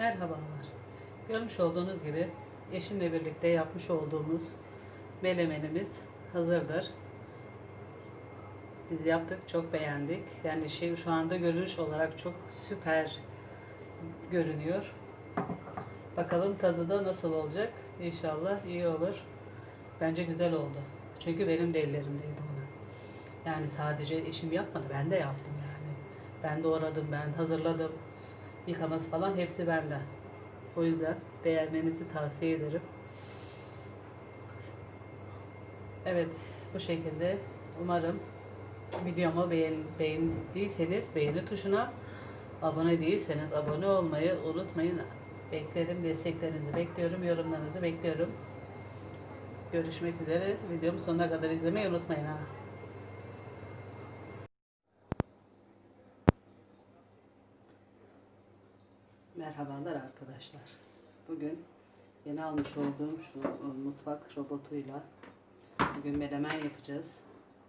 Merhabalar. Görmüş olduğunuz gibi eşimle birlikte yapmış olduğumuz melemenimiz hazırdır. Biz yaptık, çok beğendik. Yani şey şu anda görünüş olarak çok süper görünüyor. Bakalım tadı da nasıl olacak? İnşallah iyi olur. Bence güzel oldu. Çünkü benim de ellerimdeydi onu. Yani sadece eşim yapmadı, ben de yaptım yani. Ben doğradım, ben hazırladım. Yıkaması falan hepsi bende. O yüzden beğenmenizi tavsiye ederim. Evet, bu şekilde umarım videomu beğen, beğendiyseniz beğeni tuşuna abone değilseniz abone olmayı unutmayın. Beklerim, desteklerinizi bekliyorum, yorumlarınızı bekliyorum. Görüşmek üzere. Videomu sonuna kadar izlemeyi unutmayın ha. Merhabalar arkadaşlar. Bugün yeni almış olduğum şu e, mutfak robotuyla bugün menemen yapacağız.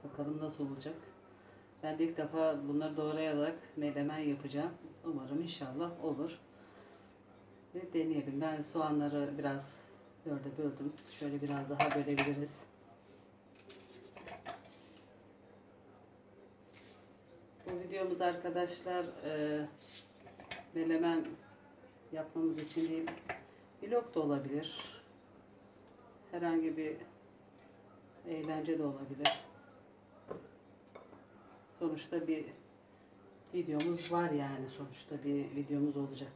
Bakalım nasıl olacak. Ben de ilk defa bunları doğrayarak menemen yapacağım. Umarım inşallah olur. Ve deneyelim. Ben soğanları biraz dörde böldüm. Şöyle biraz daha bölebiliriz. Bu videomuz arkadaşlar e, melemen yapmamız için değil, vlog da olabilir. Herhangi bir eğlence de olabilir. Sonuçta bir videomuz var yani sonuçta bir videomuz olacak.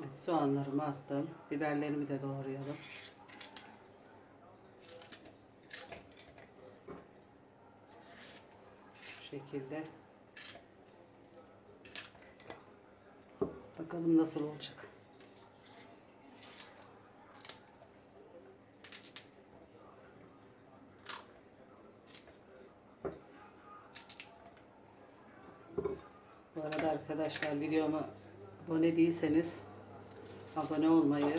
Evet, soğanlarımı attım. Biberlerimi de doğrayalım. Şu şekilde. Bakalım nasıl olacak. Bu arada arkadaşlar videoma abone değilseniz abone olmayı,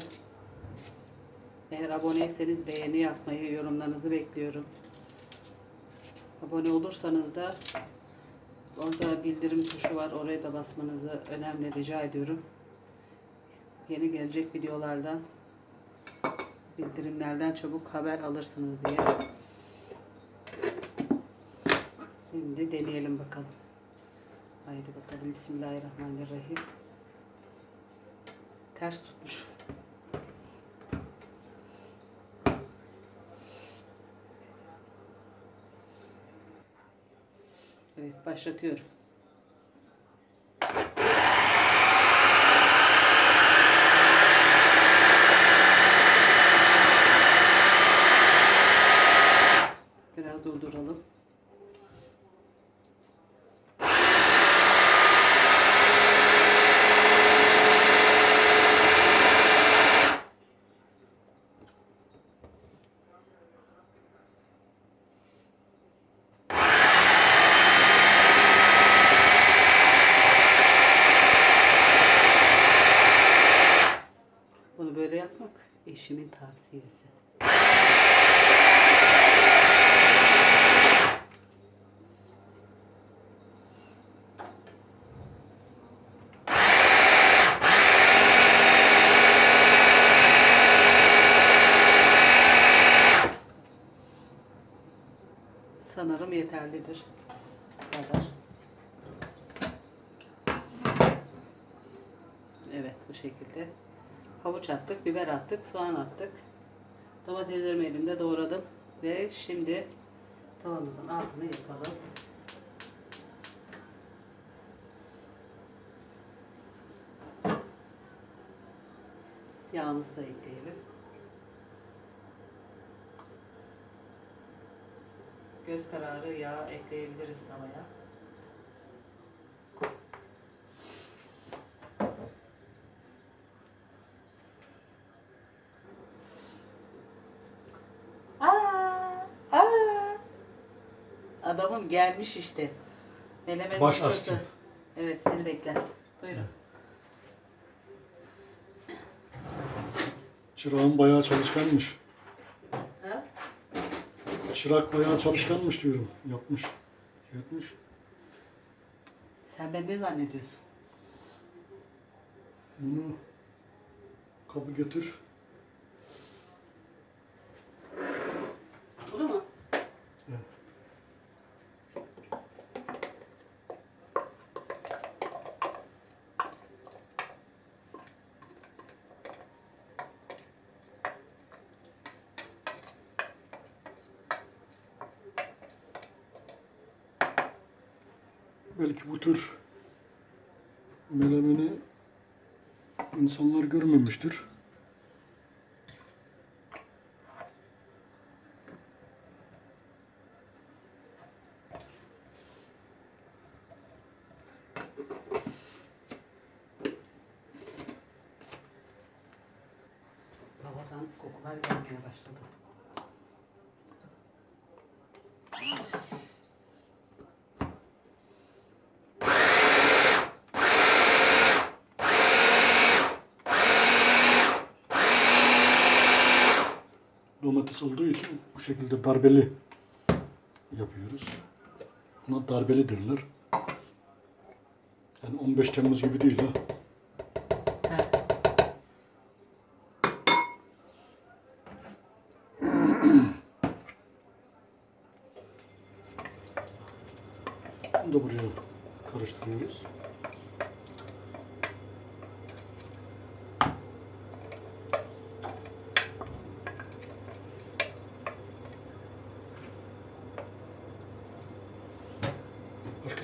eğer aboneyseniz beğeni yapmayı, yorumlarınızı bekliyorum. Abone olursanız da orada bildirim tuşu var. Oraya da basmanızı önemli rica ediyorum. Yeni gelecek videolardan bildirimlerden çabuk haber alırsınız diye. Şimdi deneyelim bakalım. Haydi bakalım. Bismillahirrahmanirrahim. Ters tutmuş. Evet başlatıyorum. Biraz durduralım. Bunu böyle yapmak eşimin tavsiyesi. Sanırım yeterlidir. Bu kadar. Evet bu şekilde. Havuç attık, biber attık, soğan attık. Domateslerimi elimde doğradım. Ve şimdi tavamızın altını yakalım. Yağımızı da ekleyelim. Göz kararı yağ ekleyebiliriz tavaya. Aa, aa. Adamım gelmiş işte. Melemen Baş aşçı. Evet seni bekler. Buyurun. Çırağın bayağı çalışkanmış. Çırak bayağı çalışkanmış diyorum. Yapmış. Yapmış. Sen ben ne zannediyorsun? Bunu kabı getir. Bunu mu? Evet. Belki bu tür melemeni insanlar görmemiştir. Havadan kokular gelmeye başladı. Domates olduğu için bu şekilde darbeli yapıyoruz. Buna darbeli derler. Yani 15 Temmuz gibi değil ha. Bunu da buraya karıştırıyoruz.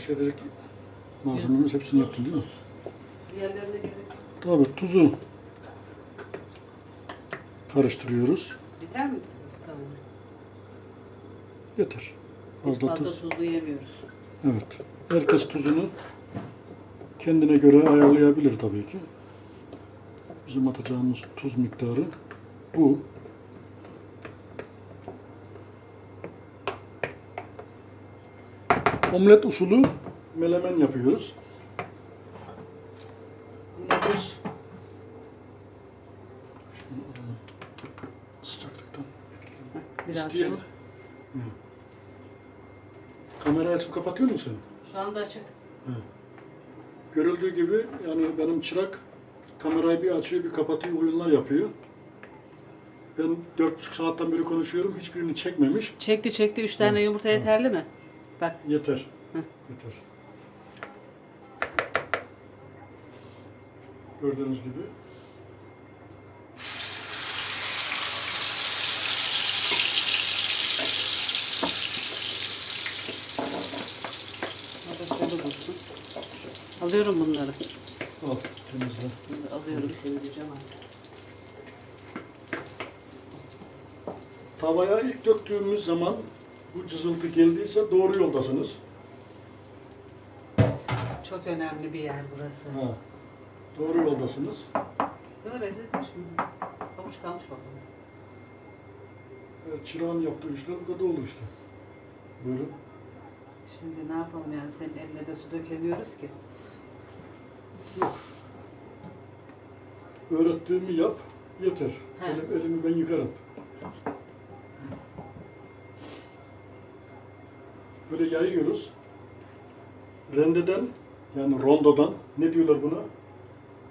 Şeyler malzememiz hepsini yaptın değil mi? Diğerlerine gerek yok. Tabii tuzu karıştırıyoruz. Biter mi? Tamam. Yeter. Fazla fazla tuz. tuzlu yemiyoruz. Evet. Herkes tuzunu kendine göre ayarlayabilir tabii ki. Bizim atacağımız tuz miktarı bu. Omlet usulü melemen yapıyoruz. Alalım. Sıcaklıktan. Biraz İsteyelim. Hı. Kamerayı açıp kapatıyor musun? Şu anda açık. Görüldüğü gibi yani benim çırak kamerayı bir açıyor bir kapatıyor oyunlar yapıyor. Ben dört buçuk saatten beri konuşuyorum hiçbirini çekmemiş. Çekti çekti. Üç tane yumurta yeterli mi? Bak. Yeter. Hı. Yeter. Gördüğünüz gibi. Alıyorum bunları. Al temizle. Bunları alıyorum. Temizleyeceğim artık. Tavaya ilk döktüğümüz zaman bu cızıltı geldiyse doğru yoldasınız. Çok önemli bir yer burası. Ha. Doğru yoldasınız. Böyle benzetmiş mi? Havuç kalmış bakalım. Evet, çırağın yaptığı işler bu kadar olur işte. Buyurun. Şimdi ne yapalım yani senin eline de su dökemiyoruz ki. Öğrettiğimi yap, yeter. He. Elim, elimi ben yıkarım. Böyle yayıyoruz. Rendeden, yani rondodan, ne diyorlar buna?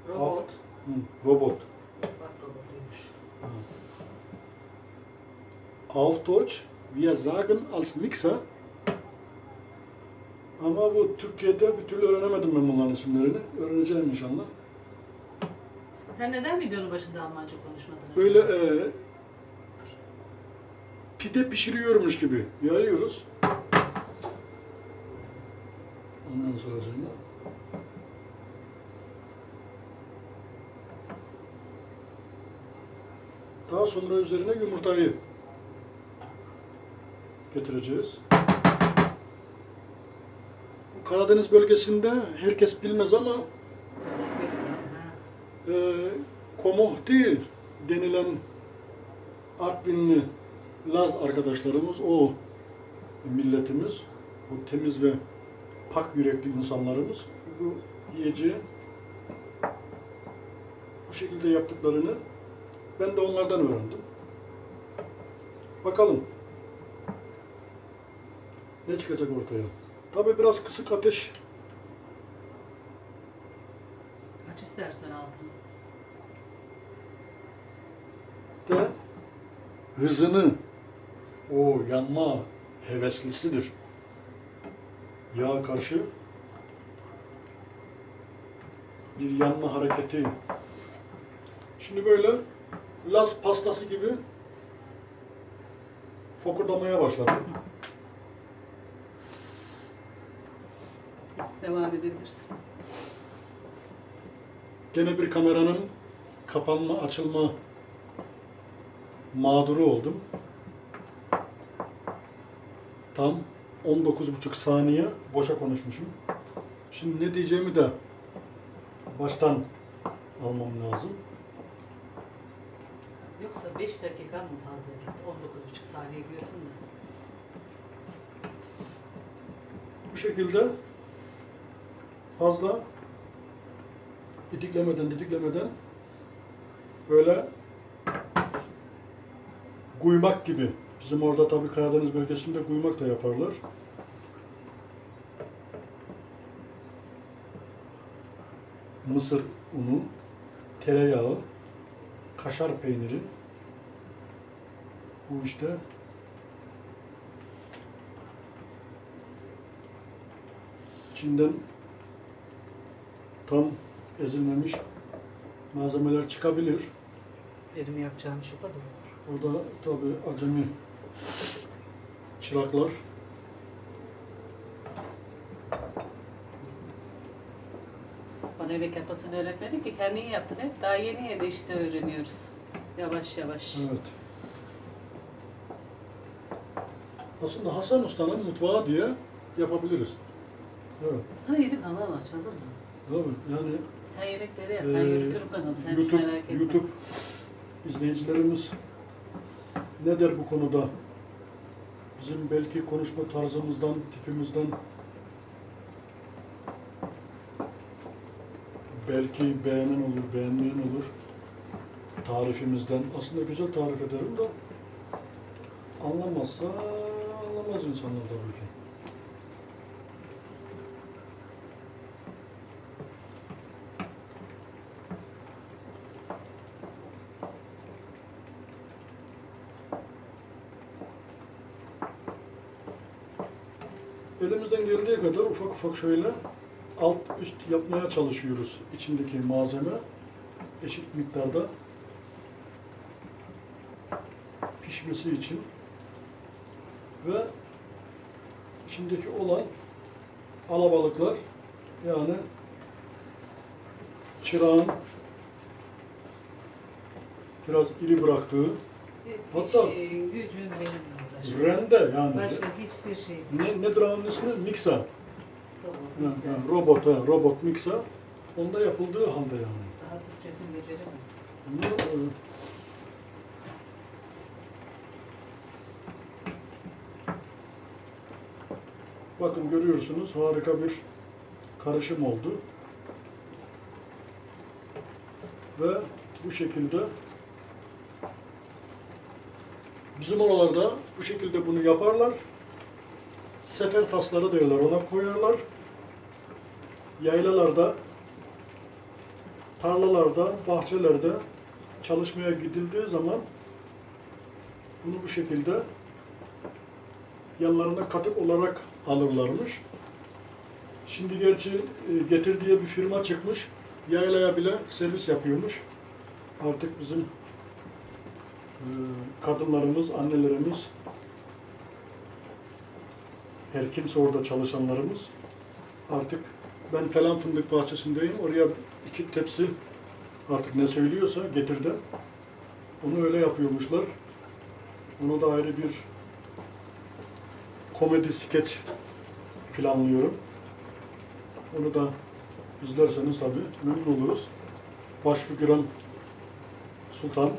Robot. Hı, robot. Auf Deutsch, wir sagen als Mixer. Ama bu Türkiye'de bir türlü öğrenemedim ben bunların isimlerini. Öğreneceğim inşallah. Sen neden videonun başında Almanca konuşmadın? Böyle e, pide pişiriyormuş gibi yayıyoruz. Ondan sonra sonra daha sonra üzerine yumurtayı getireceğiz. Karadeniz bölgesinde herkes bilmez ama e, Komohti denilen Artvinli Laz arkadaşlarımız, o milletimiz, bu temiz ve pak yürekli insanlarımız bu yiyeceği bu şekilde yaptıklarını Ben de onlardan öğrendim. Bakalım. Ne çıkacak ortaya? Tabii biraz kısık ateş Aç istersen altını. de hızını o yanma heveslisidir. Yağa karşı bir yanma hareketi. Şimdi böyle Las pastası gibi fokurdamaya başladı. Devam edebilirsin. Gene bir kameranın kapanma, açılma mağduru oldum. Tam 19,5 saniye boşa konuşmuşum. Şimdi ne diyeceğimi de baştan almam lazım. Yoksa 5 dakikan mı kaldı? 19,5 saniye diyorsun da. Bu şekilde fazla didiklemeden didiklemeden böyle kuymak gibi. Bizim orada tabii Karadeniz bölgesinde kuymak da yaparlar. Mısır unu, tereyağı, kaşar peyniri. Bu işte içinden tam ezilmemiş malzemeler çıkabilir. Benim yapacağım şu kadar olur. O da tabi acemi çıraklar. Bana yemek yapmasını öğretmedin ki kendin yaptın hep. Daha yeni yeni işte öğreniyoruz. Yavaş yavaş. Evet. Aslında Hasan Usta'nın mutfağı diye yapabiliriz. Evet. Ha yeni kanal açalım mı? Tabii yani Sen yemekleri yap. Ee, Ben yürütürüm kanalı. Sen hiç YouTube, merak etme. YouTube izleyicilerimiz ne der bu konuda? Bizim belki konuşma tarzımızdan, tipimizden belki beğenen olur, beğenmeyen olur. Tarifimizden. Aslında güzel tarif ederim de anlamazsa anlamaz insanlar tabii ki. Elimizden geldiği kadar ufak ufak şöyle alt üst yapmaya çalışıyoruz içindeki malzeme eşit miktarda pişmesi için ve içindeki olan alabalıklar yani çırağın biraz iri bıraktığı Hatta- gücün uğraşmak. Rende yani Başka hiçbir şey. ne, nedir onun ismi? Miksa. Ha, güzel. ha, robot, ha, robot miksa. Onda yapıldığı halde yani. Daha Türkçesini beceremem. Bunu, e, bakın görüyorsunuz harika bir karışım oldu. Ve bu şekilde bizim oralarda bu şekilde bunu yaparlar. Sefer tasları diyorlar ona koyarlar. Yaylalarda tarlalarda, bahçelerde çalışmaya gidildiği zaman bunu bu şekilde yanlarına katık olarak alırlarmış. Şimdi gerçi e, Getir diye bir firma çıkmış. Yaylaya bile servis yapıyormuş. Artık bizim kadınlarımız, annelerimiz her kimse orada çalışanlarımız artık ben falan fındık bahçesindeyim. Oraya iki tepsi artık ne söylüyorsa getirdi. Onu öyle yapıyormuşlar. Onu da ayrı bir komedi skeç planlıyorum. Onu da izlerseniz tabii memnun oluruz. Baş figüran Sultan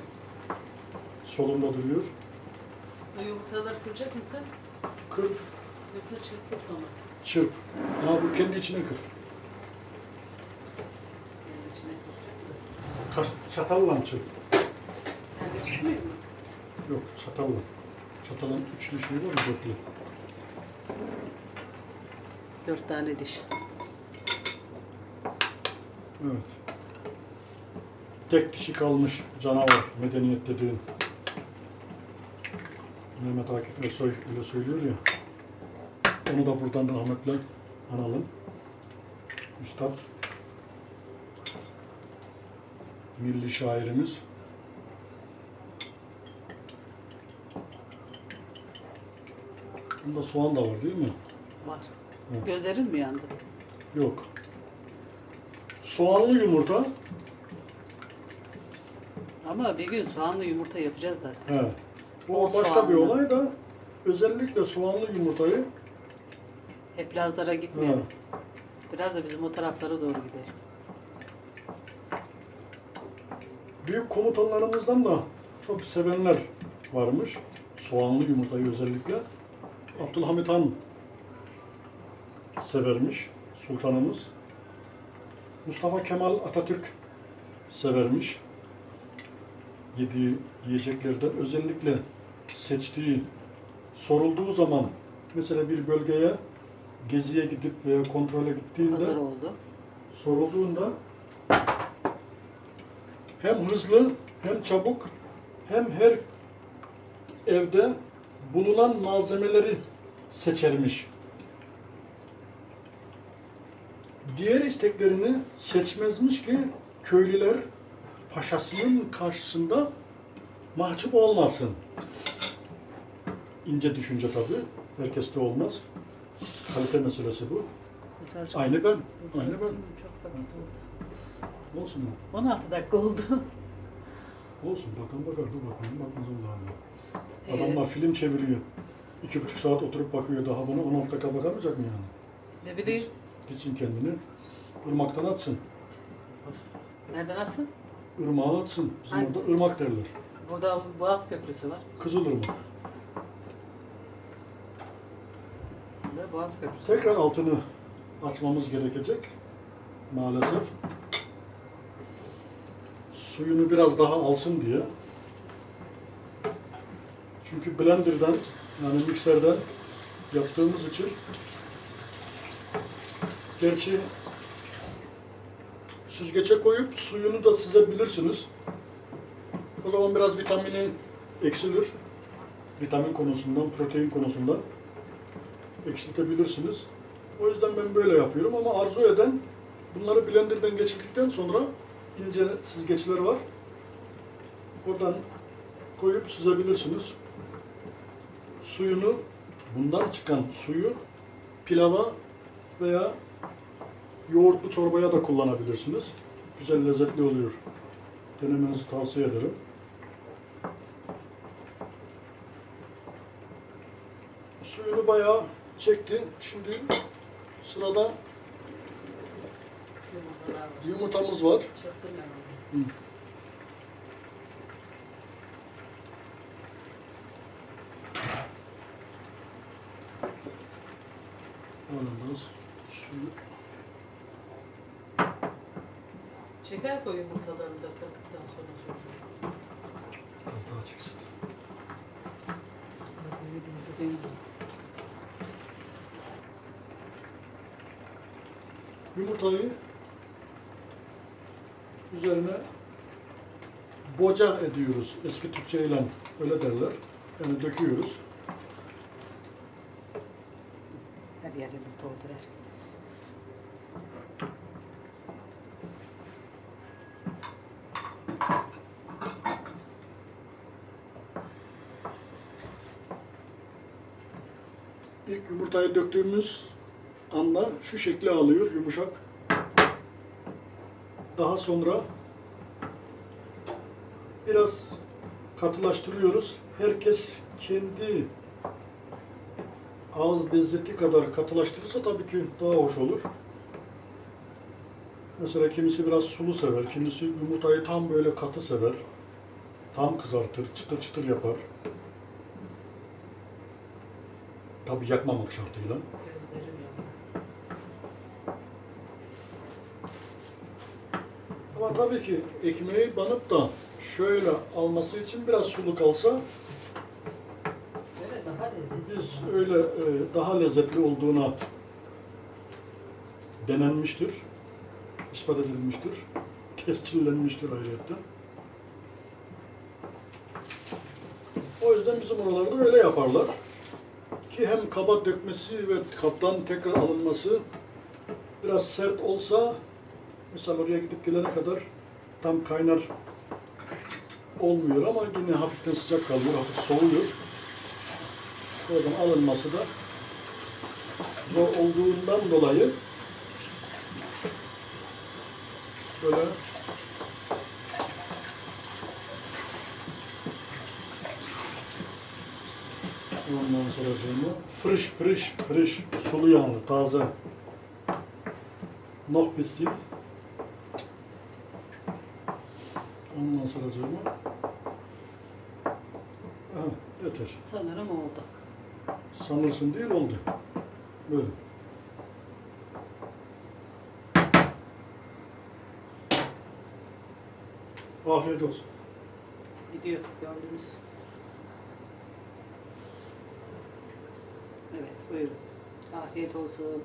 solumda duruyor. O yumurtaları kıracak mısın? Kır, Yoksa çırpıp mı? çırp. Ha bu kendi içine kır. Yani içine kıracak da. Kaş, çatalla çırp. Düşmüyor mu? Yok çatalla. Çatalın üçlü şeyi var ya dörtlü. Dört tane diş. Evet. Tek kişi kalmış canavar medeniyet dediğin. Mehmet Akif Ersoy öyle söylüyor ya. Onu da buradan rahmetle analım. Üstad. Milli şairimiz. Bunda soğan da var değil mi? Var. Evet. Gözlerin mi yandı? Yok. Soğanlı yumurta. Ama bir gün soğanlı yumurta yapacağız zaten. He. O başka bir soğanlı. olay da özellikle soğanlı yumurtayı Hep Lazlara gitmeyelim. Biraz da bizim o taraflara doğru gidelim. büyük komutanlarımızdan da çok sevenler varmış. Soğanlı yumurtayı özellikle. Abdülhamit Han severmiş. Sultanımız. Mustafa Kemal Atatürk severmiş. Yediği yiyeceklerden özellikle seçtiği sorulduğu zaman mesela bir bölgeye geziye gidip veya kontrole gittiğinde Hazır oldu. sorulduğunda hem hızlı hem çabuk hem her evde bulunan malzemeleri seçermiş. Diğer isteklerini seçmezmiş ki köylüler paşasının karşısında mahcup olmasın. İnce düşünce tabii. Herkeste olmaz. Kalite meselesi bu. Birazcık- Aynı ben. Aynı ben. Çok vakit oldu. Olsun mu? 16 dakika oldu. Olsun. Bakan bakar. Dur bakayım. Bakmaz Allah Allah. Ee, Adamlar film çeviriyor. İki buçuk saat oturup bakıyor daha buna 16 dakika bakamayacak mı yani? ne bileyim. Gitsin kendini. Irmaktan atsın. Nereden atsın? Irmağa atsın. Bizim Hangi? orada ırmak derler. Burada Boğaz Köprüsü var. Kızılırmak. Boğaz Köprüsü. Tekrar altını açmamız gerekecek. Maalesef. Suyunu biraz daha alsın diye. Çünkü blenderdan yani mikserden yaptığımız için gerçi süzgece koyup suyunu da sizebilirsiniz. O zaman biraz vitamini eksilir. Vitamin konusundan, protein konusundan eksiltebilirsiniz. O yüzden ben böyle yapıyorum ama arzu eden bunları blenderdan geçirdikten sonra ince süzgeçler var. Oradan koyup süzebilirsiniz. Suyunu, bundan çıkan suyu pilava veya yoğurtlu çorbaya da kullanabilirsiniz. Güzel lezzetli oluyor. Denemenizi tavsiye ederim. Suyunu bayağı çekti. Şimdi sırada yumurtamız var. Onu. Aramız suyu Şeker koy yumurtalarını da kırdıktan sonra sonra. az daha çıksın. Yumurta deneyeceğiz. Yumurtayı üzerine boca ediyoruz. Eski Türkçe ile öyle derler. Yani döküyoruz. Yumurta oldu ver. İlk yumurtayı döktüğümüz anda şu şekli alıyor yumuşak. Daha sonra biraz katılaştırıyoruz. Herkes kendi ağız lezzeti kadar katılaştırırsa tabii ki daha hoş olur. Mesela kimisi biraz sulu sever, kimisi yumurtayı tam böyle katı sever. Tam kızartır, çıtır çıtır yapar. Tabii yakmamak şartıyla. Gözlerim yanıyor. Ama Ama tabii ki ekmeği banıp da şöyle alması için biraz sulu kalsa biz öyle e, daha lezzetli olduğuna denenmiştir. ispat edilmiştir. Tescillenmiştir ayrıca. O yüzden bizim oralarda öyle yaparlar. Ki hem kabak dökmesi ve kaptan tekrar alınması biraz sert olsa misal oraya gidip gelene kadar tam kaynar olmuyor ama yine hafiften sıcak kalıyor, hafif soğuyor. Oradan alınması da zor olduğundan dolayı böyle ondan sonra sonra friş friş friş sulu yağlı taze noch bisschen ondan sonra Aha, yeter. Sanırım oldu. Sanırsın değil oldu. Böyle. Afiyet olsun. Gidiyor gördünüz. Evet buyurun. Afiyet olsun.